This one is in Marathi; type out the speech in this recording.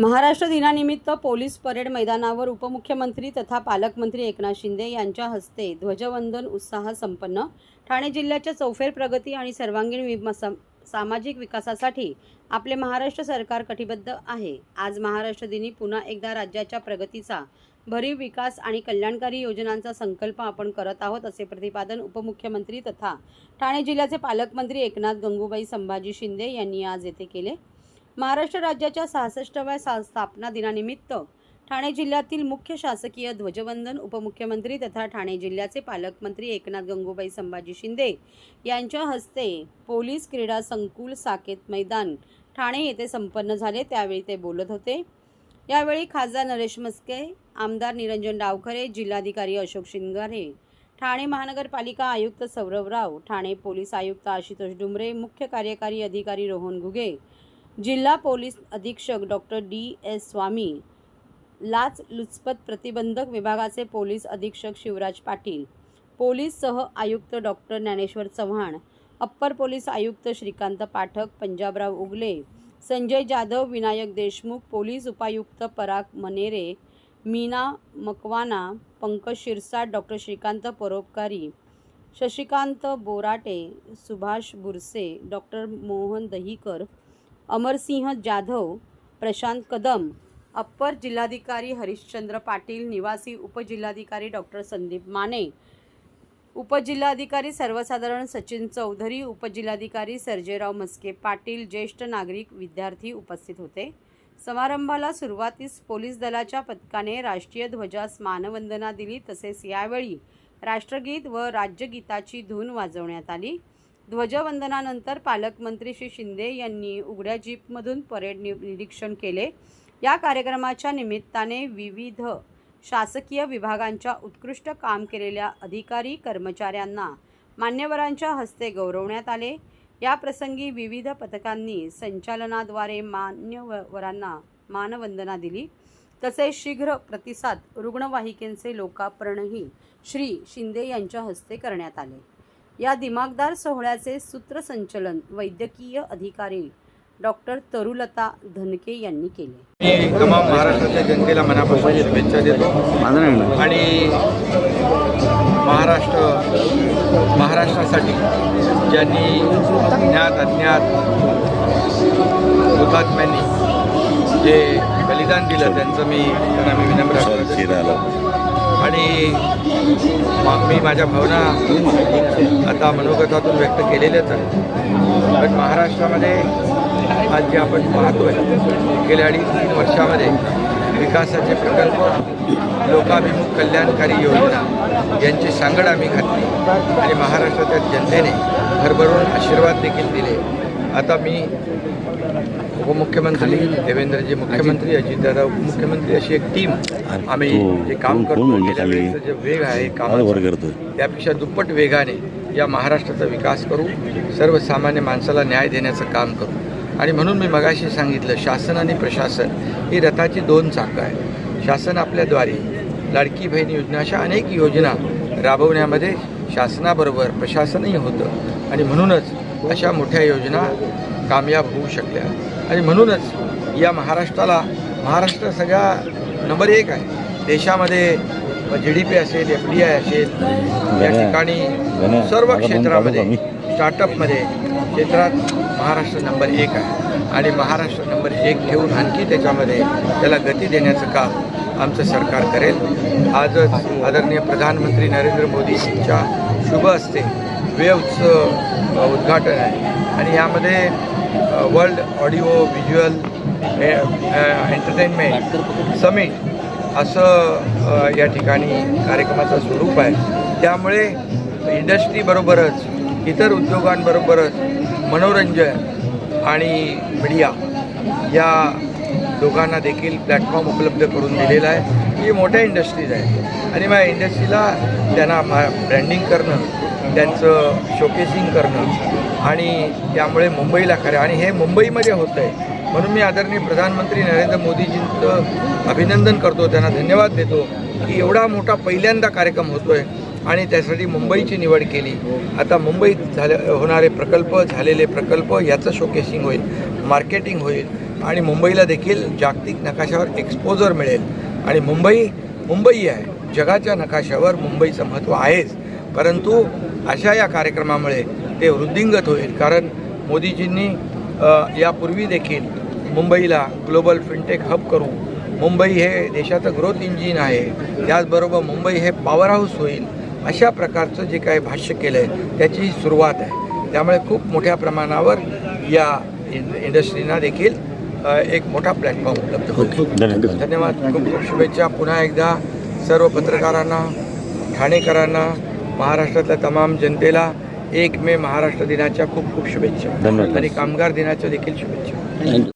महाराष्ट्र दिनानिमित्त पोलीस परेड मैदानावर उपमुख्यमंत्री तथा पालकमंत्री एकनाथ शिंदे यांच्या हस्ते ध्वजवंदन उत्साह संपन्न. ठाणे जिल्ह्याच्या चौफेर प्रगती आणि सर्वांगीण वि सामाजिक विकासासाठी आपले महाराष्ट्र सरकार कटिबद्ध आहे. आज महाराष्ट्र दिनी पुन्हा एकदा राज्याच्या प्रगतीचा भरीव विकास आणि कल्याणकारी योजनांचा संकल्प आपण करत आहोत असे प्रतिपादन उपमुख्यमंत्री तथा ठाणे जिल्ह्याचे पालकमंत्री एकनाथ गंगूबाई संभाजी शिंदे यांनी आज येथे केले. महाराष्ट्र राज्याच्या सहासष्टव्या सा स्थापना दिनानिमित्त ठाणे जिल्ह्यातील मुख्य शासकीय ध्वजवंदन उपमुख्यमंत्री तथा ठाणे जिल्ह्याचे पालकमंत्री एकनाथ गंगूबाई संभाजी शिंदे यांच्या हस्ते पोलीस क्रीडा संकुल साकेत मैदान ठाणे येथे संपन्न झाले. त्यावेळी ते बोलत होते. यावेळी खासदार नरेश मस्के आमदार निरंजन डावखरे जिल्हाधिकारी अशोक शिंगारे ठाणे महानगरपालिका आयुक्त सौरभ राव ठाणे पोलीस आयुक्त आशुतोष डुमरे मुख्य कार्यकारी अधिकारी रोहन घुगे जिल्हा पोलीस अधीक्षक डॉक्टर डी एस स्वामी लाच लुचपत प्रतिबंधक विभागाचे पोलीस अधीक्षक शिवराज पाटील पोलीस सह आयुक्त doctor Dnyaneshwar Chavan upper police आयुक्त श्रीकांत पाठक पंजाबराव उगले संजय जाधव विनायक देशमुख पोलीस उपायुक्त Parag Manere Meena Makwana Pankaj Shirsat doctor Shrikant Paropkari Shashikant Borate Subhash Burse doctor Mohan Dahikar Amarsinh Jadhav Prashant Kadam upper जिल्हाधिकारी हरिश्चंद्र पाटील निवासी उपजिल्हाधिकारी डॉक्टर संदीप माने उपजिल्हाधिकारी सर्वसाधारण सचिन चौधरी उपजिल्हाधिकारी सर्जेराव मस्के पाटील ज्येष्ठ नागरिक विद्यार्थी उपस्थित होते. समारंभाला सुरुवातीस पोलीस दलाच्या पथकाने राष्ट्रीय ध्वजास मानवंदना दिली तसेच यावेळी राष्ट्रगीत व राज्यगीताची धून वाजवण्यात आली. ध्वजवंदनानंतर पालकमंत्री श्री शिंदे यांनी उघड्या जीपमधून परेड नि- निरीक्षण केले. या कार्यक्रमाच्या निमित्ताने विविध शासकीय विभागांच्या उत्कृष्ट काम केलेल्या अधिकारी कर्मचाऱ्यांना मान्यवरांच्या हस्ते गौरवण्यात आले. या प्रसंगी विविध पथकांनी संचालनाद्वारे मान्यवरांना मानवंदना दिली. तसेच शीघ्र प्रतिसाद रुग्णवाहिकेचे लोकार्पणही श्री शिंदे यांच्या हस्ते करण्यात आले. या दिमागदार सोहळ्याचे सूत्रसंचलन वैद्यकीय अधिकारी डॉक्टर तरुलता धनके यांनी केले. मी तमाम महाराष्ट्राच्या जनतेला मनापासून शुभेच्छा देतो. आणि महाराष्ट्र महाराष्ट्रासाठी ज्यांनी ज्ञात अज्ञात हुतात्म्यांनी जे बलिदान दिलं त्यांचं मी त्यांना मी विनम्र. आणि मी माझ्या भावना आता मनोगतातून व्यक्त केलेल्याच आहे पण महाराष्ट्रामध्ये आज जे आपण पाहतोय गेल्या अडीच तीन वर्षामध्ये विकासाचे प्रकल्प लोकाभिमुख कल्याणकारी योजना यांची सांगड आम्ही घातली आणि महाराष्ट्राच्या जनतेने भरभरून आशीर्वाद देखील दिले. आता मी उपमुख्यमंत्री देवेंद्रजी मुख्यमंत्री अजितदादा उपमुख्यमंत्री अशी एक टीम आम्ही जे काम करतो वेळेचा जे वेग आहे कामाचा त्यापेक्षा दुप्पट वेगाने या महाराष्ट्राचा विकास करू सर्वसामान्य माणसाला न्याय देण्याचं काम करू. आणि म्हणून मी मगाशी सांगितलं शासन आणि प्रशासन ही रथाची दोन चाकं आहे शासन आपल्याद्वारे लाडकी बहीण योजना अशा अनेक योजना राबवण्यामध्ये शासनाबरोबर प्रशासनही होतं. आणि म्हणूनच अशा मोठ्या योजना कामयाब होऊ शकल्या. आणि म्हणूनच या महाराष्ट्राला महाराष्ट्र सगळ्या नंबर एक आहे. देशामध्ये जी डी पी असेल एफ डी आय असेल या ठिकाणी सर्व क्षेत्रामध्ये स्टार्टअपमध्ये क्षेत्रात महाराष्ट्र नंबर एक आहे. आणि महाराष्ट्र नंबर एक ठेवून आणखी त्याच्यामध्ये त्याला गती देण्याचं काम आमचं सरकार करेल. आजच आदरणीय प्रधानमंत्री नरेंद्र मोदींच्या शुभ हस्ते वेव्हचं उद्घाटन आहे. आणि यामध्ये world audio visual entertainment summit असं या ठिकाणी कार्यक्रमाचं स्वरूप आहे. त्यामुळे इंडस्ट्रीबरोबरच इतर उद्योगांबरोबरच मनोरंजन आणि मीडिया या दोघांना देखील प्लॅटफॉर्म उपलब्ध करून दिलेला आहे. ही मोठ्या इंडस्ट्रीज आहेत. आणि मग इंडस्ट्रीला त्यांना ब्रँडिंग करणं त्यांचं शोकेसिंग करणं आणि त्यामुळे मुंबईला खरं आणि हे मुंबईमध्ये होतं आहे. म्हणून मी आदरणीय प्रधानमंत्री नरेंद्र मोदीजींचं अभिनंदन करतो. त्यांना धन्यवाद देतो की एवढा मोठा पहिल्यांदा कार्यक्रम होतो आहे आणि त्यासाठी मुंबईची निवड केली. आता मुंबईत झाले होणारे प्रकल्प झालेले प्रकल्प याचं शोकेसिंग होईल मार्केटिंग होईल आणि मुंबईला देखील जागतिक नकाशावर एक्सपोजर मिळेल. आणि मुंबई मुंबई आहे. जगाच्या नकाशावर मुंबईचं महत्त्व आहेच. परंतु अशा या कार्यक्रमामुळे ते वृद्धिंगत होईल. कारण मोदीजींनी यापूर्वी देखील मुंबईला ग्लोबल फिनटेक हब करू मुंबई हे देशाचं ग्रोथ इंजिन आहे. त्याचबरोबर मुंबई हे पॉवर हाऊस होईल अशा प्रकारचं जे काही भाष्य केलं आहे त्याची सुरुवात आहे. त्यामुळे खूप मोठ्या प्रमाणावर या इन इंडस्ट्रीना देखील एक मोठा प्लॅटफॉर्म उपलब्ध होईल. धन्यवाद. धन्यवाद. खूप खूप शुभेच्छा. पुन्हा एकदा सर्व पत्रकारांना ठाणेकरांना महाराष्ट्रातल्या तमाम जनतेला एक मे महाराष्ट्र दिनाच्या खूप खूप शुभेच्छा. आणि कामगार दिनाच्या देखील शुभेच्छा.